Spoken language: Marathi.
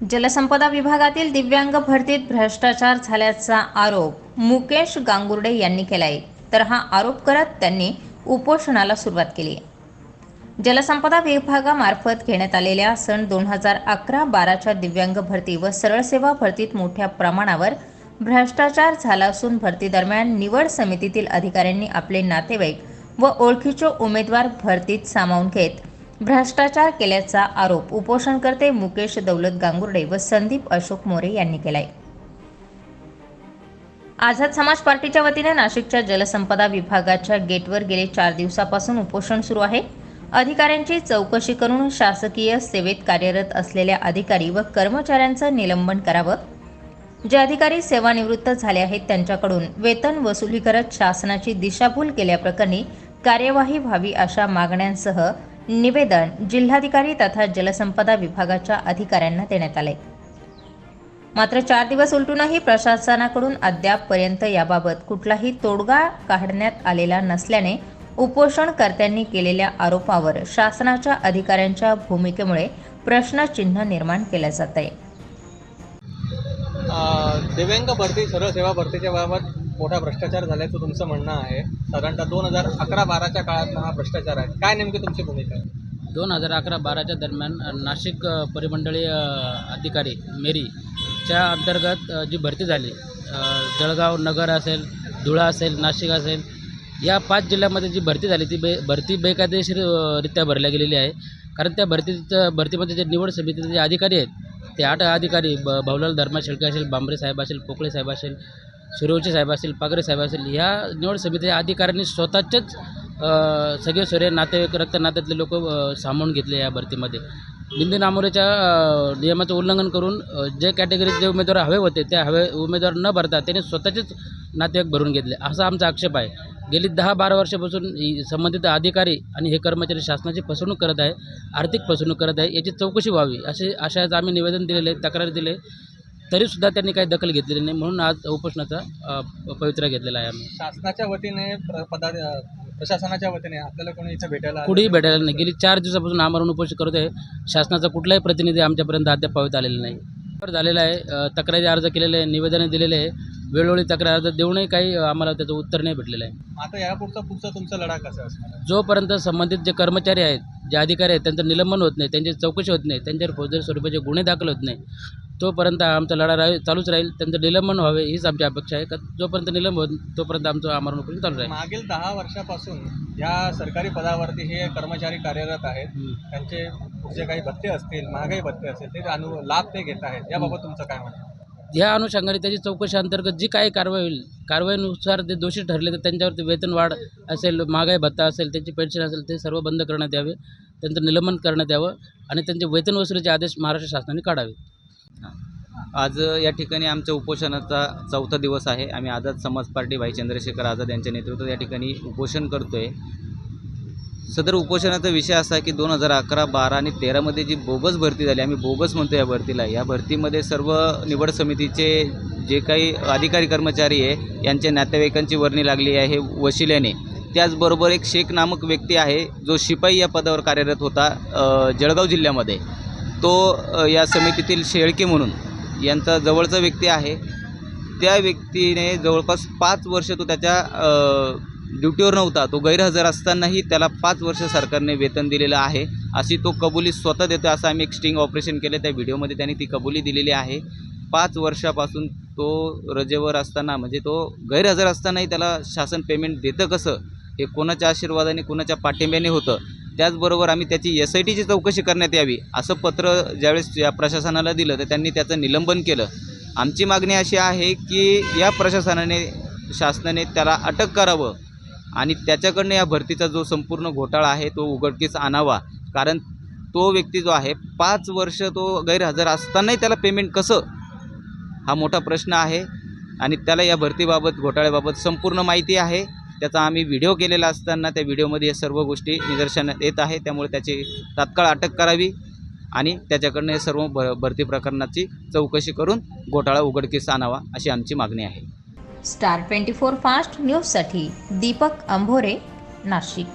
जलसंपदा विभागातील दिव्यांग भरतीत भ्रष्टाचार झाल्याचा आरोप मुकेश गांगुर्डे यांनी केलाय. तर हा आरोप करत त्यांनी उपोषणाला सुरुवात केली. जलसंपदा विभागामार्फत घेण्यात आलेल्या सण दोन हजार अकरा बाराच्या दिव्यांग भरती व सरळ सेवा भरतीत मोठ्या प्रमाणावर भ्रष्टाचार झाला असून भरतीदरम्यान निवड समितीतील अधिकाऱ्यांनी आपले नातेवाईक व ओळखीचे उमेदवार भरतीत सामावून घेत भ्रष्टाचार केल्याचा आरोप उपोषणकर्ते मुकेश दौलत गांगुर्डे व संदीप अशोक मोरे यांनी केलाय. आझाद समाज पार्टीच्या वतीने नाशिकच्या जलसंपदा विभागाच्या गेटवर गेले चार दिवसापासून उपोषण सुरू आहे. अधिकाऱ्यांची चौकशी करून शासकीय सेवेत कार्यरत असलेल्या अधिकारी व कर्मचाऱ्यांचं निलंबन करावं. जे अधिकारी सेवानिवृत्त झाले आहेत त्यांच्याकडून वेतन वसुली करत शासनाची दिशाभूल केल्याप्रकरणी कार्यवाही व्हावी अशा मागण्यांसह निवेदन जिल्हाधिकारी तथा जलसंपदा विभागाच्या अधिकाऱ्यांना देण्यात आले. मात्र चार दिवस उलटूनही प्रशासनाकडून अद्यापपर्यंत याबाबत कुठलाही तोडगा काढण्यात आलेला नसल्याने उपोषणकर्त्यांनी केलेल्या आरोपावर शासनाच्या अधिकाऱ्यांच्या भूमिकेमुळे प्रश्नचिन्ह निर्माण केलं जात. आहे दिव्यांग भरती सर्व सेवा भरतीच्या बाबत मोठा भ्रष्टाचार झाल्याचं तुमचं म्हणणं आहे. साधारणतः दोन हजार अकरा बाराच्या काळातला हा भ्रष्टाचार आहे. काय नेमकी तुमची भूमिका आहे? दोन हजार अकरा बाराच्या दरम्यान नाशिक अ, परिमंडळीय अ, अधिकारी मेरीच्या अंतर्गत अ, जी भरती झाली अ, जळगाव नगर असेल धुळा असेल नाशिक असेल या पाच जिल्ह्यामध्ये जी भरती झाली ती बे भरती बेकायदेशीररित्या भरल्या गेलेली आहे. कारण त्या भरतीचं भरतीमध्ये जे निवड समितीचे जे अधिकारी आहेत ते आठ अधिकारी ब भाऊलाल धर्मा शेळके असेल बांबरे साहेब असेल पोकळे साहेब असेल सूर्यवंशी साहेब असेल पागरे साहेब असेल ह्या निवड समितीच्या अधिकाऱ्यांनी स्वतःचेच सगळे सोरे नातेवाईक रक्त नात्यातले लोक सामावून घेतले या भरतीमध्ये. बिंदू नामोरेच्या नियमाचं उल्लंघन करून जे कॅटेगरीत जे उमेदवार हवे होते त्या हवे उमेदवार न भरता त्यांनी स्वतःचेच नातेवाईक भरून घेतले. असा आमचा आक्षेप आहे. गेली दहा बारा वर्षापासून संबंधित अधिकारी आणि हे कर्मचारी शासनाची फसवणूक करत आहे आर्थिक फसवणूक करत आहे याची चौकशी व्हावी असे अशाच आम्ही निवेदन दिलेले तक्रार दिले तरीसुद्धा त्यांनी काही दखल घेतलेली नाही. म्हणून आज उपोषणाचा पवित्रा घेतलेला आहे आम्ही. शासनाच्या वतीने पदा प्रशासनाच्या वतीने आपल्याला कोणी इथं भेटायला? कुठेही भेटायला नाही. गेली चार दिवसापासून आमरण उपोषण करत आहे. शासनाचा कुठलाही प्रतिनिधी आमच्यापर्यंत अद्याप पावित आलेला नाही. झालेला आहे. तक्रारी अर्ज केलेले आहे निवेदने दिलेले आहे. वेळोवेळी तक्रार अर्ज देऊनही काही आम्हाला त्याचं उत्तर नाही भेटलेलं आहे. आता यापुढचा पुढचा तुमचा लढा कसा असणार? जोपर्यंत संबंधित जे कर्मचारी आहेत जे अधिकारी आहेत त्यांचं निलंबन होत नाही त्यांची चौकशी होत नाही त्यांच्यावर फौजदारी स्वरूपाचे गुन्हे दाखल होत नाही तोपर्यंत आमचा लढा राहील चालूच राहील. त्यांचं निलंबन व्हावे हीच आमची अपेक्षा आहे. का जोपर्यंत निलंबन होत तोपर्यंत आमचं आमरण उपोषण चालू राहील. मागील दहा वर्षापासून या सरकारी पदावरती हे कर्मचारी कार्यरत आहेत. त्यांचे जे काही भत्ते असतील महागाई भत्ते असतील ते अनु लाभ ते घेत आहेत. याबाबत तुमचं काय म्हणणं? या अनुषंगाने त्याची चौकशी अंतर्गत जी काही कारवाई होईल कारवाईनुसार ते दोषी ठरले तर त्यांच्यावरती वेतन वाढ असेल महागाई भत्ता असेल त्यांची पेन्शन असेल ते सर्व बंद करण्यात यावे. त्यांचं निलंबन करण्यात यावं आणि त्यांचे वेतन वसुलीचे आदेश महाराष्ट्र शासनाने काढावे आज या ठिकाणी आमच्या उपोषणाचा चौथा दिवस आहे. आम्ही आझाद समाज पार्टी भाई चंद्रशेखर आझाद यांच्या नेतृत्वात या ठिकाणी उपोषण करतो आहे सदर उपोषणाचा विषय असा आहे की दोन हजार अकरा बारा आणि तेरामध्ये जी बोगस भरती झाली आम्ही बोगस म्हणतो या भरतीला. या भरतीमध्ये सर्व निवड समितीचे जे काही अधिकारी कर्मचारी आहे यांच्या नातेवाईकांची वर्णी लागली आहे वशिल्याने. त्याचबरोबर एक शेख नामक व्यक्ती आहे जो शिपाई या पदावर कार्यरत होता जळगाव जिल्ह्यामध्ये. तो या समितीतील शेळके म्हणून. यांचा जवळचा व्यक्ती आहे. त्या व्यक्तीने जवळपास पाच वर्ष तो त्याच्या ड्युटीवर नव्हता. तो गैरहजर असतानाही त्याला पाच वर्ष सरकारने वेतन दिलेलं आहे. अशी तो कबुली स्वतः देतो असं आम्ही एक स्टिंग ऑपरेशन केलं त्या व्हिडिओमध्ये त्यांनी ती कबुली दिलेली आहे. पाच वर्षापासून तो रजेवर असताना म्हणजे तो गैरहजर असतानाही त्याला शासन पेमेंट देतं कसं? हे कोणाच्या आशीर्वादाने कोणाच्या पाठिंब्याने होतं? त्याचबरोबर आम्ही त्याची एस आय टीची चौकशी करण्यात यावी असं पत्र ज्यावेळेस या प्रशासनाला दिलं तर त्यांनी त्याचं निलंबन केलं. आमची मागणी अशी आहे की या प्रशासनाने शासनाने त्याला अटक करावं आणि त्याच्याकडनं या भरतीचा जो संपूर्ण घोटाळा आहे तो उघडकीस आणावा. कारण तो व्यक्ती जो आहे पाच वर्ष तो गैरहजर असतानाही त्याला पेमेंट कसं? हा मोठा प्रश्न आहे आणि त्याला या भरतीबाबत घोटाळ्याबाबत संपूर्ण माहिती आहे. त्याचा आम्ही व्हिडिओ केलेला असताना त्या व्हिडिओमध्ये या सर्व गोष्टी निदर्शनात येत आहे. त्यामुळे त्याची तात्काळ अटक करावी आणि त्याच्याकडनं हे सर्व भ भरती प्रकरणाची चौकशी करून घोटाळा उघडकीस आणावा अशी आमची मागणी आहे. स्टार ट्वेंटी फोर फास्ट न्यूजसाठी दीपक अंभोरे नाशिक.